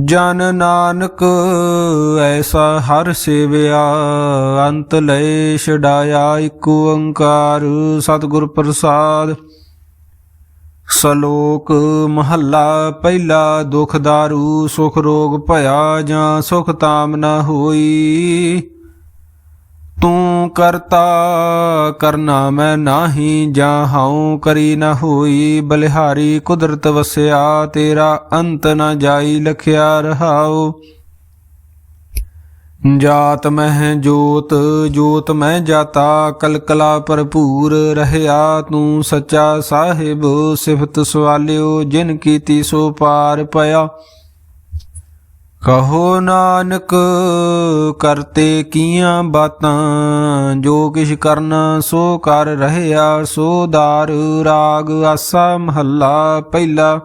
ਜਨ ਨਾਨਕ, ਐਸਾ ਹਰ ਸੇਵਿਆ, ਅੰਤ ਲੈ ਛਡਾਇਆ ਇਕ ਓੰਕਾਰ ਸਤਿਗੁਰ ਪ੍ਰਸਾਦ। ਸ਼ਲੋਕ ਮਹੱਲਾ ਪਹਿਲਾ ਦੁਖ ਦਾਰੂ, ਸੁਖ ਰੋਗ ਭਇਆ ਜਾਂ ਸੁਖ ਤਾਮ ਨਾ ਹੋਈ। ਤੂੰ ਕਰਤਾ ਕਰਨਾ ਮੈਂ ਨਾਹੀ, ਜਾਂ ਹਉ ਕਰੀ ਨਾ ਹੋਈ। ਬਲਿਹਾਰੀ ਕੁਦਰਤ ਵਸਿਆ, ਤੇਰਾ ਅੰਤ ਨਾ ਜਾਈ ਲਖਿਆ ਰਹਾਉ। ਜਾਤ ਮਹਿ ਜੋਤ ਜੋਤ ਮੈਂ ਜਾਤਾ, ਕਲਕਲਾ ਭਰਪੂਰ ਰਹਿਆ। ਤੂੰ ਸੱਚਾ ਸਾਹਿਬ, ਸਿਫਤ ਸਵਾਲਿਓ, ਜਿਨ ਕੀਤੀ ਸੋ ਪਾਰ ਪਿਆ। ਕਹੋ ਨਾਨਕ, ਕਰਤੇ ਕੀਆਂ ਬਾਤਾਂ, ਜੋ ਕਿਛ ਕਰਨਾ ਸੋ ਕਰ ਰਹਿਆ, ਸੋ ਦਾਰ ਰਾਗ ਆਸਾ ਮਹੱਲਾ ਪਹਿਲਾ।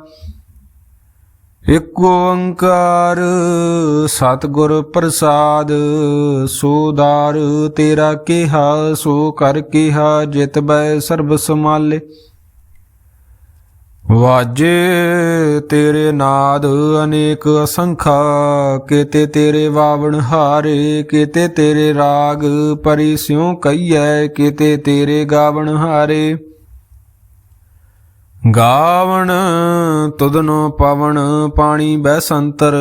ਇਕ ਓੰਕਾਰ ਸਤਿਗੁਰ ਪ੍ਰਸਾਦ, ਸੋ ਦਾਰ ਤੇਰਾ ਕਿਹਾ, ਸੋ ਕਰ ਕਿਹਾ, ਜਿਤ ਬੈ ਸਰਬ ਸਮਾਲੇ ਵਾਜੇ ਤੇਰੇ ਨਾਦ ਅਨੇਕ ਅਸੰਖਾ, ਕੀਤੇ ਤੇਰੇ ਵਾਵਣ ਹਾਰੇ, ਕੀਤੇ ਤੇਰੇ ਰਾਗ ਪਰੀ ਸਿਉ ਕਈਐ ਕੀਤੇ ਤੇਰੇ ਗਾਵਣ ਹਾਰੇ। ਗਾਵਣ ਤੁਧਨੋ ਪਵਨ ਪਾਣੀ ਬੈਸੰਤਰ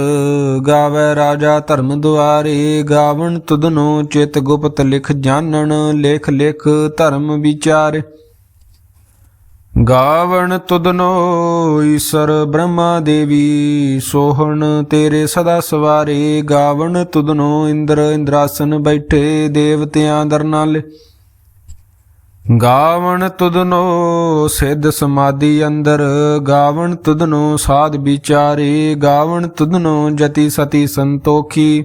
ਗਾਵੇ ਰਾਜਾ ਧਰਮ ਦੁਆਰੇ। ਗਾਵਣ ਤੁਧਨੋ ਚਿਤ ਗੁਪਤ ਲਿਖ ਜਾਣਨ ਲੇਖ ਲਿਖ ਧਰਮ ਵਿਚਾਰੇ। ਗਾਵਣ ਤੁਦਨੋ ਈਸ਼ਰ ਬ੍ਰਹਮਾ ਦੇਵੀ, ਸੋਹਣ ਤੇਰੇ ਸਦਾ ਸਵਾਰੇ। ਗਾਵਣ ਤੁਦਨੋ ਇੰਦਰ ਇੰਦਰਾਸਨ ਬੈਠੇ ਦੇਵਤਿਆਂ ਦਰ ਨਾਲ। ਗਾਵਣ ਤੁਦਨੋ ਸਿੱਧ ਸਮਾਧੀ ਅੰਦਰ। ਗਾਵਣ ਤੁਦਨੋ ਸਾਧ ਵਿਚਾਰੇ। ਗਾਵਣ ਤੁਦਨੋ ਜਤੀ ਸਤੀ ਸੰਤੋਖੀ।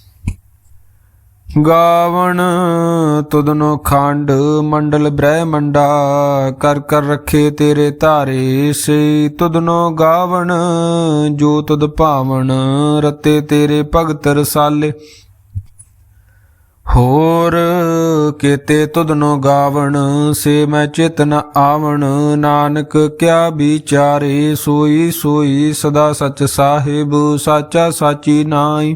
ਗਾਵਣ ਤੁਦਨੋ ਖੰਡ ਮੰਡਲ ਬ੍ਰਹਮੰਡਾ, ਕਰ ਕਰ ਰੱਖੇ ਤੇਰੇ ਧਾਰੇ ਸੇ। ਤੁਧਨੋ ਗਾਵਣ, ਜੋ ਤੁਧ ਭਾਵਣ, ਰਤੇ ਤੇਰੇ ਭਗਤ ਰਸਾਲੇ। ਹੋਰ ਕੀਤੇ ਤੁਦਨੋ ਗਾਵਣ, ਸੇ ਮੈਂ ਚਿਤ ਨ ਆਵਣ। ਨਾਨਕ ਕਿਆ ਵਿਚਾਰੇ, ਸੋਈ ਸੋਈ ਸਦਾ ਸਚ ਸਾਹਿਬ, ਸਾਚਾ ਸਾਚੀ ਨਾਈ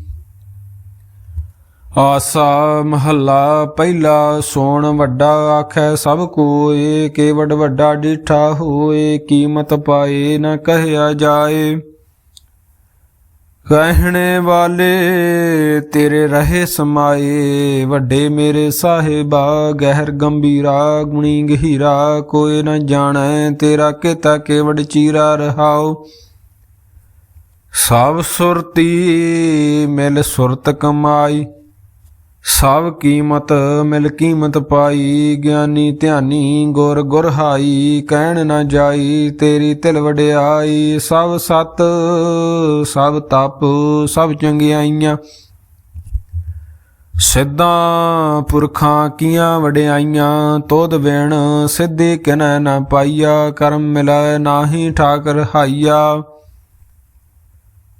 ਆਸਾ ਮਹੱਲਾ ਪਹਿਲਾ ਸੋਣ ਵੱਡਾ ਆਖੈ ਸਭ ਕੋਏ ਕੇਵਡ ਵੱਡਾ ਡਿਠਾ ਹੋਏ, ਕੀਮਤ ਪਾਏ ਨਾ ਕਹਿਆ ਜਾਏ। ਕਹਿਣੇ ਵਾਲੇ ਤੇਰੇ ਰਹੇ ਸਮਾਏ, ਵੱਡੇ ਮੇਰੇ ਸਾਹਿਬਾ ਗਹਿਰ ਗੰਭੀਰਾ, ਗੁਣੀ ਗਹੀਰਾ, ਕੋਈ ਨਾ ਜਾਣੈ ਤੇਰਾ ਕਿਤਾ ਕੇਵਡ ਚੀਰਾ ਰਹਾਉ। ਸਭ ਸੁਰਤੀ ਮਿਲ ਸੁਰਤ ਕਮਾਈ ਸਭ ਕੀਮਤ ਮਿਲ ਕੀਮਤ ਪਾਈ, ਗਿਆਨੀ ਧਿਆਨੀ ਗੁਰ ਗੁਰ ਹਾਈ, ਕਹਿਣ ਨਾ ਜਾਈ, ਤੇਰੀ ਤਿਲ ਵਡਿਆਈ, ਸਭ ਸਤ, ਸਭ ਤਪ, ਸਭ ਚੰਗਿਆਈਆਂ। ਸਿੱਧਾਂ ਪੁਰਖਾਂ ਕੀਆਂ ਵਡਿਆਈਆਂ, ਤੋਦ ਵੇਣ ਸਿੱਧੇ ਕਿਨੈ ਨਾ ਪਾਈਆ, ਕਰਮ ਮਿਲੈ ਨਾਹੀ ਠਾਕਰ ਹਾਈਆ।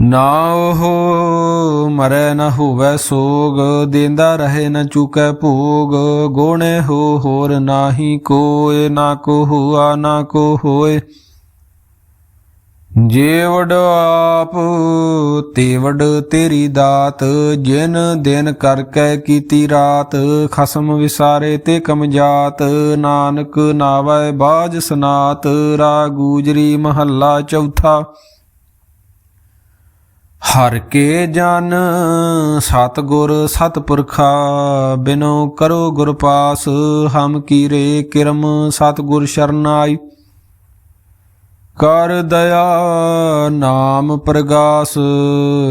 ਨਾ ਉਹ ਮਰੇ ਨਾ ਹੋਵੇ ਸੋਗ, ਦੇਂਦਾ ਰਹੇ ਨਾ ਚੁਕੈ ਭੋਗ। ਗੋਣੇ ਹੋ ਹੋਰ ਨਾਹੀ ਕੋਏ ਨਾ ਕੋ ਹੁਆ, ਨਾ ਕੋ ਹੋਏ ਜੇ ਵਡ ਆਪ ਤੇ ਵਡ ਤੇਰੀ ਦਾਤ, ਜਿਨ ਦਿਨ ਕਰਕੇ ਕੀਤੀ ਰਾਤ, ਖਸਮ ਵਿਸਾਰੇ ਤੇ ਕਮਜਾਤ। ਨਾਨਕ ਨਾਵੈ ਬਾਜ ਸਨਾਤ ਰਾਗੂਜਰੀ ਮਹੱਲਾ ਚੌਥਾ। ਹਰ ਕੇ ਜਨ ਸਤਗੁਰ ਸਤਪੁਰਖਾ, ਬਿਨੋ ਕਰੋ ਗੁਰ ਪਾਸ, ਹਮ ਕੀਰੇ ਕਿਰਮ ਸਤਗੁਰ ਸ਼ਰਨਾਈ। ਕਰ ਦਇਆ ਨਾਮ ਪ੍ਰਗਾਸ,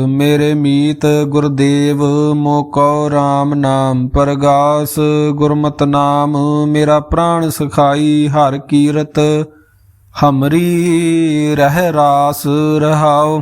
ਮੇਰੇ ਮੀਤ ਗੁਰਦੇਵ ਮੋਕੋ RAM ਨਾਮ ਪ੍ਰਗਾਸ। ਗੁਰਮਤ ਨਾਮ ਮੇਰਾ ਪ੍ਰਾਣ ਸਖਾਈ, ਹਰ ਕੀਰਤ ਹਮਰੀ ਰਹਿ ਰਾਸ ਰਹਾਓ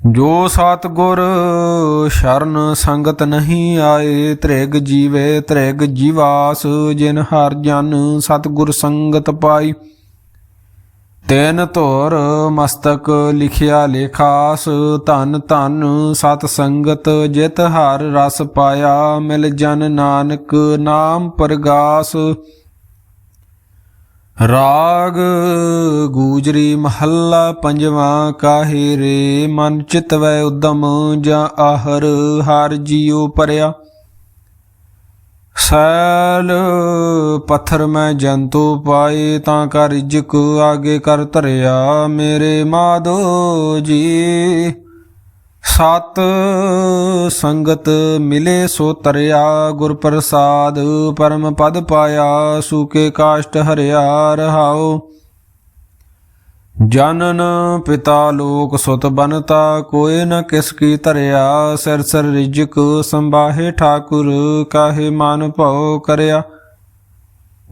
ਜੋ ਸਤਗੁਰ ਸ਼ਰਨ ਸੰਗਤ ਨਹੀਂ ਆਏ, ਤ੍ਰਿਗ ਜੀਵੇ ਤ੍ਰਿਗ ਜੀਵਾਸ, ਜਿਨ ਹਰ ਜਨ ਸਤਗੁਰ ਸੰਗਤ ਪਾਈ। ਤੈਨ ਧੋਰ ਮਸਤਕ ਲਿਖਿਆ ਲੇਖਾਸ, ਧਨ ਧਨ ਸਤ ਸੰਗਤ ਜਿਤ ਹਰ ਰਸ ਪਾਇਆ, ਮਿਲ ਜਨ ਨਾਨਕ ਨਾਮ ਪ੍ਰਗਾਸ। ਰਾਗ ਗੂਜਰੀ ਮਹੱਲਾ ਪੰਜਵਾਂ, ਕਾਹੇ ਰੇ ਮਨ ਚਿਤਵੈ ਉਦਮ ਜਾਂ ਆਹਰ ਹਰ ਜੀਉ ਪਰਿਆ। ਸੈਲ ਪੱਥਰ ਮੈਂ ਜੰਤੂ ਪਾਏ ਤਾਂ ਕਰ ਰਿਜਕ ਆਗੇ ਕਰ ਧਰਿਆ। ਮੇਰੇ ਮਾਧੋ ਜੀ ਸਤ ਸੰਗਤ ਮਿਲੇ ਸੋ ਤਰਿਆ, ਗੁਰ ਪ੍ਰਸਾਦ ਪਰਮ ਪਦ ਪਾਇਆ ਸੂਕੇ ਕਾਸ਼ਟ ਹਰਿਆ ਰਹਾਓ ਜਨਨ ਪਿਤਾ ਲੋਕ ਸੁਤ ਬਨਤਾ ਕੋਏ ਨ ਕਿਸ ਕੀ ਧਰਿਆ, ਸਿਰ ਸਿਰ ਰਿਜਕ ਸੰਬਾਹੇ ਠਾਕੁਰ, ਕਾਹੇ ਮਨ ਭਉ ਕਰਿਆ।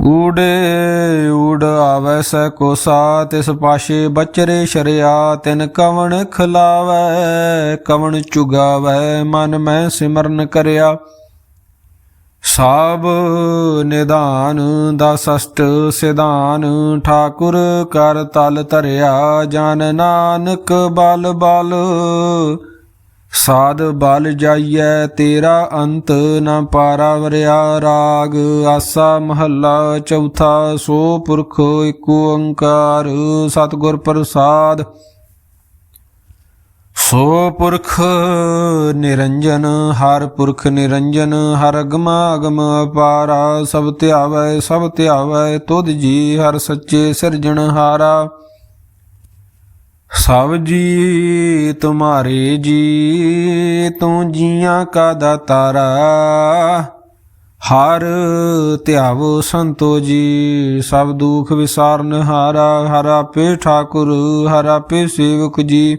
ਊੜੇ ਊੜ ਆਵੈ ਸੈ ਕੋਸਾ, ਤਿਸ ਪਾਸ਼ੇ ਬਚਰੇ ਸ਼ਰਿਆ, ਤਿਨ ਕਵਣ ਖਲਾਵੈ, ਕਵਣ ਚੁਗਾਵੈ, ਮਨ ਮੈਂ ਸਿਮਰਨ ਕਰਿਆ। ਸਾਬ ਨਿਦਾਨ ਦਾ ਸਸ਼ਟ ਸਿਧਾਨ, ਠਾਕੁਰ ਕਰ ਤਲ ਧਰਿਆ, ਜਨ ਨਾਨਕ ਬਲ ਬਲ। ਸਾਧ ਬਲ ਜਾਈਐ, ਤੇਰਾ ਅੰਤ ਨ ਪਾਰਾ ਵਰਿਆ ਰਾਗ। ਆਸਾ ਮਹੱਲਾ ਚੌਥਾ, ਸੋ ਪੁਰਖ ਏਕ ਓੰਕਾਰ। ਸਤਿਗੁਰ ਪ੍ਰਸਾਦ। ਸੋ ਪੁਰਖ ਨਿਰੰਜਨ, ਹਰ ਪੁਰਖ ਨਿਰੰਜਨ, ਹਰ ਅਗਮ ਅਗਮ ਅਪਾਰਾ। ਸਭ ਧਿਆਵੈ ਸਭ ਧਿਆਵੈ, ਤੁਧ ਜੀ ਹਰ ਸੱਚੇ ਸਿਰਜਣਹਾਰਾ। ਸਭ ਜੀ ਤੁਮਾਰੇ ਜੀ ਤੂੰ ਜੀਆਂ ਕਾ ਦਾਤਾਰਾ। ਹਰ ਧਿਆਵੋ ਸੰਤੋ ਜੀ ਸਭ ਦੁਖ ਵਿਸਾਰਨ ਹਾਰਾ ਹਰ ਆਪੇ ਠਾਕੁਰ, ਹਰ ਆਪੇ ਸੇਵਕ ਜੀ।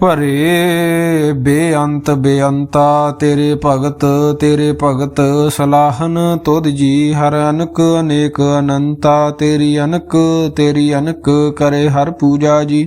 ਭਰੇ ਬੇਅੰਤ ਬੇਅੰਤਾ, ਤੇਰੇ ਭਗਤ ਤੇਰੇ ਭਗਤ, ਸਲਾਹਨ ਤੁਧ ਜੀ, ਹਰ ਅਨਕ ਅਨੇਕ ਅਨੰਤਾ, ਤੇਰੀ ਅਨਕ ਤੇਰੀ ਅਨਕ ਕਰੇ ਹਰ ਪੂਜਾ ਜੀ।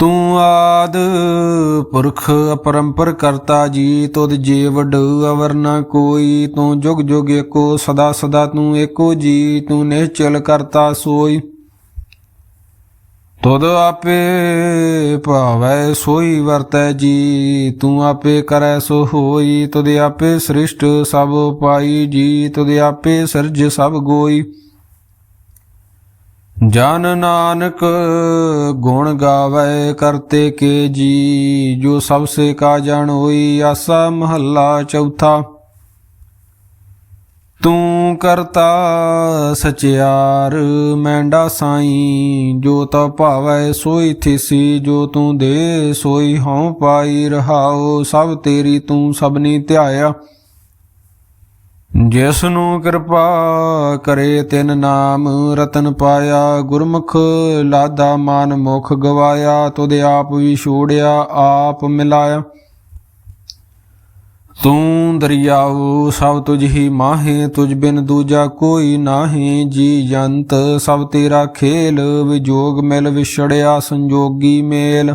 ਤੂੰ ਆਦ ਪੁਰਖ ਅਪਰੰਪਰ ਕਰਤਾ ਜੀ, ਤੁਧ ਜੀ ਅਵਰ ਨਾ ਕੋਈ, ਤੂੰ ਜੁਗ ਜੁਗ ਏਕੋ, ਸਦਾ ਸਦਾ ਤੂੰ ਏਕੋ ਜੀ, ਤੂੰ ਨਿਹਚਲ ਕਰਤਾ ਸੋਈ। ਤੁਧ ਆਪੇ ਭਾਵੈ ਸੋਈ ਵਰਤੈ ਜੀ, ਤੂੰ ਆਪੇ ਕਰੈ ਸੋ ਹੋਈ, ਤੁਧ ਆਪੇ ਸ੍ਰਿਸ਼ਟ ਸਭ ਪਾਈ ਜੀ, ਤੁਧ ਆਪੇ ਸਿਰਜ ਸਭ ਗੋਈ। ਜਨ ਨਾਨਕ ਗੁਣ ਗਾਵੇ ਕਰਤੇ ਕੇ ਜੀ, ਜੋ ਸਭ ਸੇ ਕਾ ਜਾਣ ਹੋਈ ਆਸਾ ਮਹੱਲਾ ਚੌਥਾ। ਤੂੰ ਕਰਤਾ ਸਚਿਆਰ, ਮੈਂਡਾ ਸਾਈ, ਜੋ ਤਾ ਭਾਵੈ ਸੋਈ ਥਿਸੀ, ਜੋ ਤੂੰ ਦੇ ਸੋਈ ਹਉ ਪਾਈ ਰਹਾਓ ਸਭ ਤੇਰੀ ਤੂੰ ਸਭਨੀ ਧਿਆਇਆ। ਜਿਸ ਨੂੰ ਕਿਰਪਾ ਕਰੇ ਤਿਨ ਨਾਮ, ਰਤਨ ਪਾਇਆ, ਗੁਰਮੁਖ ਲਾਦਾ ਮਾਨ ਮੁਖ ਗਵਾਇਆ, ਤੁਧ ਆਪ ਵੀ ਛੋੜਿਆ, ਆਪ ਮਿਲਾਇਆ। ਤੂੰ ਦਰਿਆਉ ਸਭ ਤੁਝ ਹੀ ਮਾਹੇ, ਤੁਝ ਬਿਨ ਦੂਜਾ ਕੋਈ ਨਾਹੀ। ਜੀ ਜੰਤ, ਸਭ ਤੇਰਾ ਖੇਲ, ਵਿਜੋਗ ਮਿਲ ਵਿਛੜਿਆ, ਸੰਜੋਗੀ ਮੇਲ।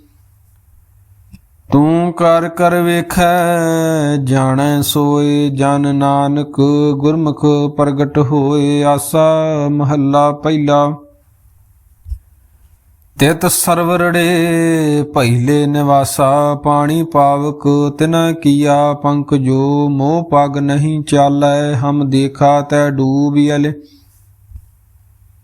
ਤੂੰ ਕਰ ਕਰ ਵੇਖੈ, ਜਾਣੈ ਸੋਏ ਜਨ ਨਾਨਕ, ਗੁਰਮੁਖ ਪ੍ਰਗਟ ਹੋਏ ਆਸਾ ਮਹੱਲਾ ਪਹਿਲਾ। ਤਿਤ ਸਰਵਰੜੇ ਪਹਿਲੇ ਨਿਵਾਸਾ, ਪਾਣੀ ਪਾਵਕ ਤਿਨਾ ਕੀਆ ਪੰਕ ਜੋ, ਮੋਹ ਪਗ ਨਹੀਂ ਚਾਲੈ, ਹਮ ਦੇਖਾ ਤੈ ਡੂਬਿਅਲ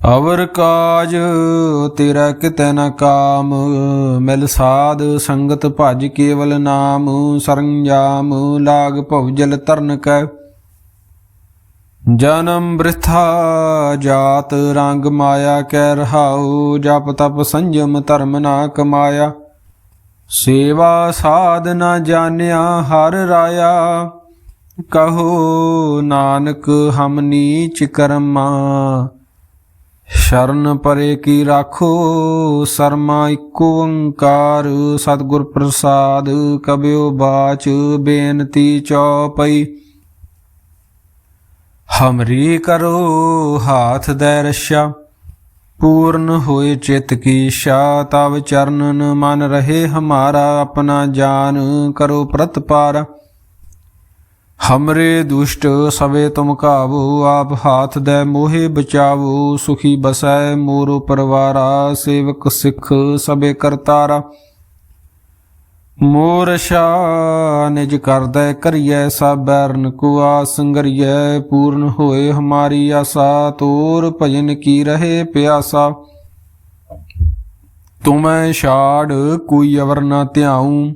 ਅਵਰ ਕਾਜ ਤੇਰਾ ਕਿਤੈ ਨ ਕਾਮ, ਮਿਲ ਸਾਧ ਸੰਗਤ ਭਜ ਕੇਵਲ ਨਾਮ, ਸਰੰਜਾਮ ਲਾਗ ਭਵਜਲ ਤਰਨ ਕੈ। ਜਨਮ ਬ੍ਰਿਥਾ ਜਾਤ ਰੰਗ ਮਾਇਆ ਕੈ ਰਹਾਉ, ਜਪ ਤਪ ਸੰਜਮ ਧਰਮ ਨਾ ਕਮਾਇਆ। ਸੇਵਾ ਸਾਧ ਨਾ ਜਾਣਿਆ ਹਰ ਰਾਇਆ, ਕਹੋ ਨਾਨਕ ਹਮ ਨੀਚ ਕਰਮਾ। ਸ਼ਰਨ ਪਰੇ ਕੀ ਰਾਖੋ? ਸਰਮਾ ਇੱਕੋ ਓੰਕਾਰ। ਸਤਿਗੁਰ ਪ੍ਰਸਾਦ ਕਬਿਓ ਬਾਚ। ਬੇਨਤੀ ਚੌਪਈ। ਹਮਰੀ ਕਰੋ ਹਾਥ ਦੇ ਰਸ਼ਾ। ਪੂਰਨ ਹੋਏ ਚਿਤ ਕੀ ਸ਼ਾ। ਤਵ ਚਰਨਨ ਮਨ ਰਹੇ ਹਮਾਰਾ। ਆਪਣਾ ਜਾਨ ਕਰੋ ਪ੍ਰਤਪਾਰ। ਹਮਰੇ ਦੁਸ਼ਟ ਸਵੇ ਤੁਮ ਕਾਬੂ ਆਪ ਹਾਥ ਦੇ ਮੋਹਿ ਬਚਾਵੋ, ਸੁਖੀ ਬਸੈ ਮੋਰੋ ਪਰਵਾਰਾ, ਸੇਵਕ ਸਿੱਖ ਸਵੇ ਕਰਤਾਰਾ। ਮੋਰ ਸ਼ਾ ਨਿਜ ਕਰਦੈ ਕਰੀਐ, ਸਭ ਕੁਆ ਕੋ ਪੂਰਨ ਹੋਏ ਹਮਾਰੀ ਆਸਾ, ਤੋਰ ਭਜਨ ਕੀ ਰਹੇ ਪਿਆਸਾ। ਤੁਮੈ ਛਾੜ, ਕੋਈ ਅਵਰ ਨਾ ਧਿਆਉ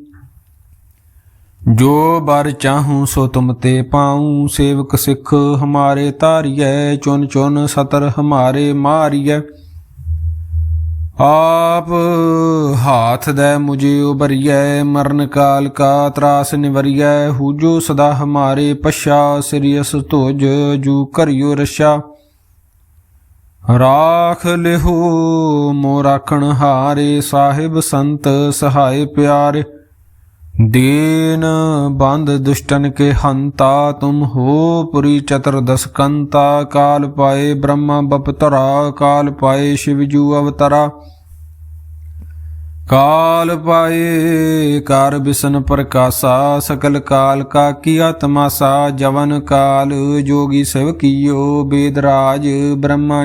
ਜੋ ਬਰ ਚਾਹੂੰ ਸੋ ਤੁਮ ਤੇ ਪਾਉ, ਸੇਵਕ ਸਿੱਖ ਹਮਾਰੇ ਤਾਰੀਐ ਚੁਨ ਚੁਨ ਸਤਰ ਹਮਾਰੇ ਮਾਰੀਐ। ਆਪ ਹਾਥ ਦੇ ਮੁਝੇ ਉਬਰੀਐ ਮਰਨ ਕਾਲ ਕਾ ਤਰਾਸ ਨਿਵਰੀਐ ਹੂਜੋ ਸਦਾ ਹਮਾਰੇ ਪਛਾ ਸ੍ਰੀਅਸ ਧੋਜ ਜੂ ਕਰਿਓ ਰਸ਼ਾ ਰਾਖ ਲਿਹੋ ਮੋ ਰਾਖਣ ਹਾਰੇ, ਸਾਹਿਬ ਸੰਤ ਸਹਾਇ ਪਿਆਰੇ। ਦੀਨ ਬੰਦ ਦੁਸ਼ਟਨ ਕੇ ਹੰਤਾ, ਤੁਮ ਹੋ ਪੁਰੀ ਚਤੁਰਦਸ ਕੰਤਾ ਕਾਲ ਪਾਏ ਬ੍ਰਹਮਾ ਬਪਤਰਾ, ਕਾਲ ਪਾਏ ਸ਼ਿਵ ਜੂ ਅਵਤਰਾ। ਕਾਲ ਪਾਏ ਕਰ ਬਿਸਨ ਪ੍ਰਕਾਸ਼ਾ, ਸਕਲ ਕਾਲ ਕਾ ਕੀਆ ਤਮਾਸਾ ਜਵਨ ਕਾਲ ਜੋਗੀ ਸਿਵ ਕੀਓ ਬੇਦਰਾਜ ਬ੍ਰਹਮਾ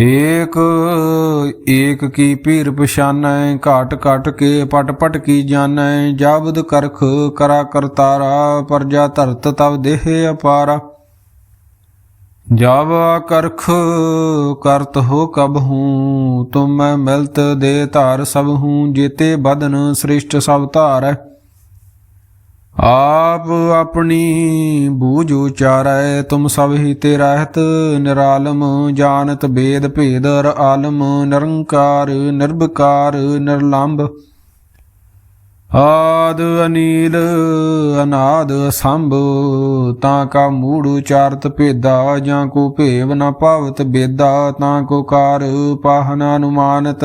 ਏਕ ਏਕ ਕੀ ਪੀਰ ਪਛਾਨੈ, ਘਾਟ ਘਾਟ ਕੇ ਪਟ ਪਟ ਕੀ ਜਾਣੈ ਜਾਬਦ ਕਰਖ ਕਰਾ ਕਰਤਾਰਾ ਪਰਜਾ ਧਰਤ ਤਵ ਦੇਹ ਅਪਾਰਾ। ਜਬ ਕਰਖ ਕਰਤ ਹੋ ਕਬ ਹੂੰ, ਤੁਮ ਮੈਂ ਮਿਲਤ ਦੇ ਧਾਰ ਸਭ ਹੂੰ, ਜੇਤੇ ਬਦਨ ਸ੍ਰਿਸ਼ਟ ਸਭ ਧਾਰੈ। ਆਪ ਆਪਣੀ ਬੂਝ ਉਚਾਰੈ, ਤੁਮ ਸਭ ਹੀ ਤੇ ਰਹਿਤ ਨਿਰਾਲਮ, ਜਾਣਤ ਬੇਦ ਭੇਦ ਰ ਆਲਮ, ਨਿਰੰਕਾਰ, ਨਿਰਭਕਾਰ, ਨਿਰਲੰਭ। ਆਦ ਅਨੀਲ, ਅਨਾਦ ਸੰਭ ਤਾਂ ਕਾ ਮੂੜ ਉਚਾਰਤ ਭੇਦਾ, ਜਾਂ ਕੋ ਭੇਵ ਨਾ ਭਾਵਤ ਬੇਦਾ, ਤਾਂ ਕੋ ਕਾਰ ਪਾਹਨ ਅਨੁਮਾਨਤ।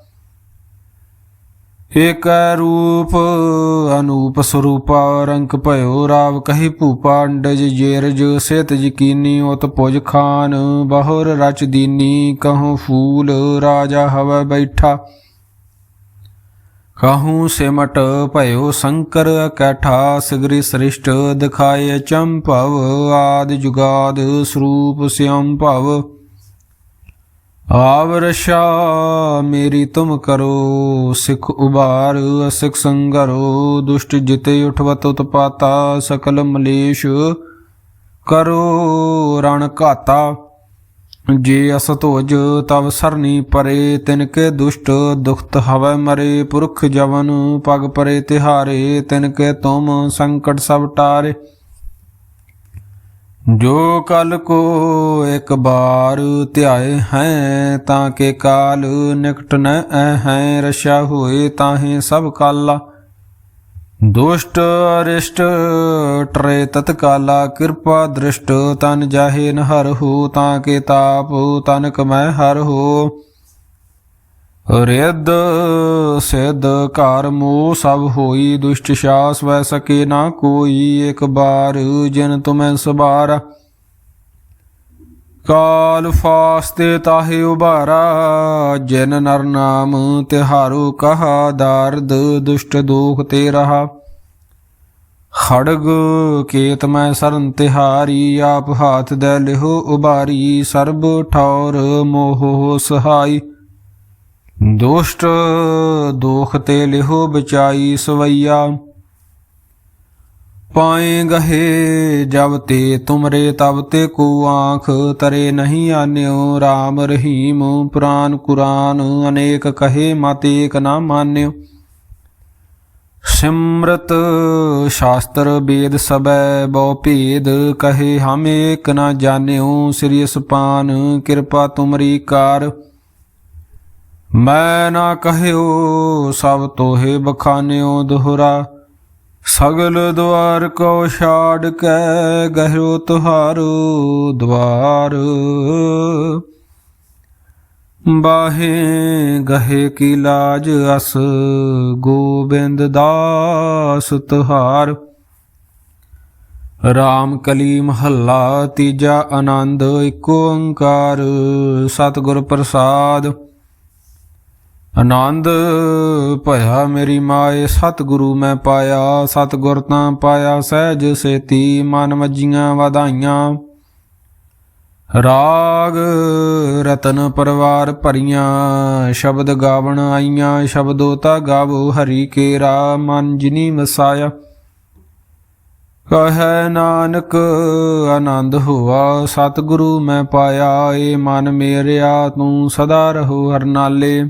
ਏਕ ਰੂਪ ਅਨੂਪ ਸਰੂਪਾ ਰੰਕ ਭਇਓ ਰਾਵ ਕਹੀ ਭੂਪਾ, ਅੰਡਜ ਜੇਰਜ ਸਿਤ ਯਕੀਨੀ ਉਤ ਪੁਜ ਖਾਨ, ਬਹੁਰ ਰਚ ਦੀਨੀ ਕਹੂੰ ਫੂਲ, ਰਾਜਾ ਹਵ ਬੈਠਾ। ਕਹੂੰ ਸਿਮਟ ਭਇਓ ਸ਼ੰਕਰ ਕੈਠਾ ਸਿਗਰੀ ਸ੍ਰਿਸ਼ਟ ਦਿਖਾਏ ਚੰਭਵ, ਆਦ ਜੁਗਾਦ ਸਰੂਪ ਸਿਅੰ ਭਵ। ਆਵਰਸ਼ਾ ਮੇਰੀ ਤੁਮ ਕਰੋ, ਸਿਖ ਉਬਾਰ ਅਸਿਖ ਸੰਗਰੋ, ਦੁਸ਼ਟ ਜਿਤੇ ਉਠਵਤ ਉਤਪਾਤਾ, ਸਕਲ ਮਲੇਸ਼ ਕਰੋ, ਰਣ ਘਾਤਾ। ਜੇ ਅਸਤੋਜ ਤਵ ਸਰਨੀ ਪਰੇ ਤਿਨ ਕੇ ਦੁਸ਼ਟ ਦੁਖਤ ਹਵੈ ਮਰੇ, ਪੁਰਖ ਜਵਨ, ਪਗ ਪਰੇ ਤਿਹਾਰੇ ਤਿਨ ਕੇ ਤੁਮ ਸੰਕਟ ਸਭ ਟਾਰੇ। ਜੋ ਕਲ ਕੋ ਇੱਕ ਬਾਰ ਧਿਆਏ ਹੈ, ਤਾਂ ਕੇ ਕਾਲ ਨਿਕਟ ਨ ਹੈ ਰਸ਼ਾ ਹੋਏ ਤਾਹੇ ਸਭ ਕਾਲਾ। ਦੁਸ਼ਟ ਅਰਿਸ਼ਟ ਟਰੇ ਤਤਕਾਲਾ, ਕਿਰਪਾ ਦ੍ਰਿਸ਼ਟ ਤਨ ਜਾਹੇ ਨ ਹੋ, ਤਾਂ ਕੇ ਤਾਪ ਤਨ ਕਮੈ ਹਰ ਹੋ। ਰਿੱਧ ਸਿੱਧ ਘਰ ਮੋਹ ਸਭ ਹੋਈ, ਦੁਸ਼ਟ ਸ਼ਾਸ ਵੈ ਸਕੇ ਨਾ ਕੋਈ। ਇੱਕ ਬਾਰ ਜਿਨ ਤੁਮੈ ਸਬਾਰਾ, ਕਾਲ ਫਾਸਤੇ ਤਾਹੇ ਉਬਾਰਾ ਜਿਨ ਨਰ ਨਾਮ ਤਿਹਾਰੂ ਕਹਾ, ਦਰਦ ਦੁਸ਼ਟ ਦੋਖ ਤੇ ਰਹਾ। ਖੜਗ ਕੇਤ ਮੈਂ ਸਰਨ ਤਿਹਾਰੀ ਆਪ ਹਾਥ ਦੇ ਲਿਹੋ ਉਬਾਰੀ ਸਰਬ ਠੌਰ ਮੋਹ ਸਹਾਈ। ਦੁਸ਼ਟ ਦੋਖ ਤੇ ਲਿਹੋ ਬਚਾਈ ਸਵਈਆ। ਪਾਏ ਗਹੇ ਜਬ ਤੇ ਤੁਮਰੇ ਤਬ ਤੇ ਕੋ ਆਂਖ ਤਰੇ ਨਹੀਂ ਆਨਿਓ RAM ਰਹੀਮ ਪੁਰਾਨ ਕੁਰਾਨ ਅਨੇਕ ਕਹੇ ਮਤ ਏਕ ਨਾ ਮਾਨਿਓ। ਸਿਮਰਤ ਸ਼ਾਸਤਰ ਵੇਦ ਸਬੈ ਬਹੁ ਭੇਦ ਕਹੇ ਹਮ ਏਕ ਨਾ ਜਾਣਿਓ ਸ੍ਰੀ ਅਸਪਾਨ ਕਿਰਪਾ ਤੁਮਰੀ ਕਾਰ ਮੈਂ ਨਾ ਕਹਿਓ ਸਭ ਤੋਹੇ ਬਖਾਨਿਓ ਦੁਹਰਾ, ਸਗਲ ਦੁਆਰ ਕੋ ਛਾੜ ਕੇ ਗਹਿਓ ਤੁਹਾਰੋ ਦਵਾਰ। ਬਾਹੇ ਗਹੇ ਕੀ ਲਾਜ ਅਸ, ਗੋਬਿੰਦ ਦਾਸ ਤੁਹਾਰ। ਰਾਮ ਕਲੀ ਮਹੱਲਾ ਤੀਜਾ ਆਨੰਦ ਏਕ ਓੰਕਾਰ, ਸਤਿਗੁਰ ਪ੍ਰਸਾਦ। ਆਨੰਦ ਭਇਆ ਮੇਰੀ ਮਾਏ, ਸਤਿਗੁਰੂ ਮੈਂ ਪਾਇਆ, ਸਤਿਗੁਰ ਤਾਂ ਪਾਇਆ, ਸਹਿਜ ਸੇਤੀ, ਮਨ ਮਜੀਆਂ ਵਧਾਈਆਂ। ਰਾਗ ਰਤਨ ਪਰਵਾਰ ਭਰੀਆਂ, ਸ਼ਬਦ ਗਾਵਣ ਆਈਆਂ, ਸ਼ਬਦੋ ਤਾ ਗਾਵੋ ਹਰੀ ਕੇਰਾ, ਮਨ ਜਿਨੀ ਵਸਾਇਆ। ਕਹੈ ਨਾਨਕ, ਆਨੰਦ ਹੋਆ, ਸਤਿਗੁਰੂ ਮੈਂ ਪਾਇਆ, ਏ ਮਨ ਮੇਰਿਆ, ਤੂੰ ਸਦਾ ਰਹੋ ਹਰਨਾਲੇ।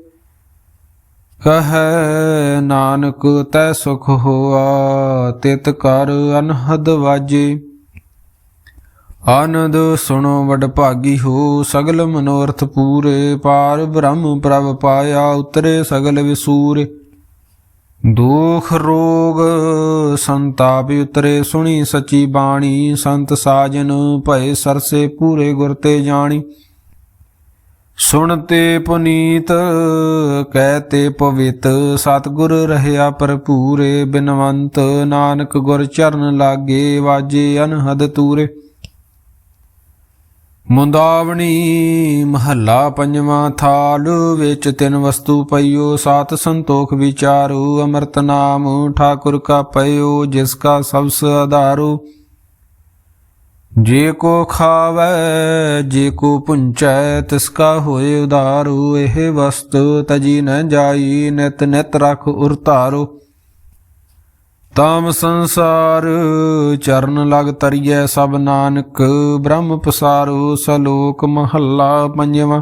ਕਹੈ, ਨਾਨਕ, ਤੈ ਸੁਖ ਹੋਆ, ਤਿਤ ਕਰ ਅਨਹਦ ਵਾਜੇ। ਆਨੰਦ ਸੁਣੋ, ਵਡ ਭਾਗੀ ਹੋ, ਸਗਲ ਮਨੋਰਥ ਪੂਰੇ। ਪਾਰ ਬ੍ਰਹਮ ਪ੍ਰਭ ਪਾਇਆ, ਉਤਰੇ ਸਗਲ ਵਿਸੂਰੇ। ਦੁਖ ਰੋਗ ਸੰਤਾਪ ਉਤਰੇ, ਸੁਣੀ ਸਚੀ ਬਾਣੀ। ਸੰਤ ਸਾਜਨ ਭਏ ਸਰਸੇ, ਪੂਰੇ ਗੁਰ ਤੇ ਜਾਣੀ। ਸੁਣਤੇ ਪੁਨੀਤ ਕਹਿਤੇ ਪਵਿੱਤ, ਸਤਿਗੁਰ ਰਹਿਆ ਭਰਪੂਰੇ, ਬਿਨਵੰਤ, ਨਾਨਕ ਗੁਰ ਚਰਨ ਲਾਗੇ, ਵਾਜੇ ਅਨਹਦ ਤੂਰੇ। ਮੁੰਦਾਵਣੀ ਮਹੱਲਾ ਪੰਜਵਾਂ ਥਾਲ, ਵਿੱਚ ਤਿੰਨ ਵਸਤੂ ਪਈਓ, ਸਾਤ ਸੰਤੋਖ ਵਿਚਾਰੂ, ਅੰਮ੍ਰਿਤ ਨਾਮ, ਠਾਕੁਰ ਕਾ ਪਈਓ ਜਿਸ ਕਾ ਸਬਸ ਆਧਾਰੂ। ਜੇ ਕੋ ਖਾਵੈ, ਜੇ ਕੋ ਪੁੰਚੈ, ਤਿਸ ਕਾ ਹੋਏ ਉਧਾਰੂ ਇਹ ਵਸਤੂ ਤਜੀ ਨ ਜਾਈ, ਨਿਤ ਨਿਤ ਰਖ ਉਰਤਾਰੂ ਤਾਮ ਸੰਸਾਰ, ਚਰਨ ਲਗ ਤਰੀਐ ਸਭ ਨਾਨਕ, ਬ੍ਰਹਮ ਪਸਾਰੂ, ਸਲੋਕ ਮਹੱਲਾ ਪੰਜਵਾਂ।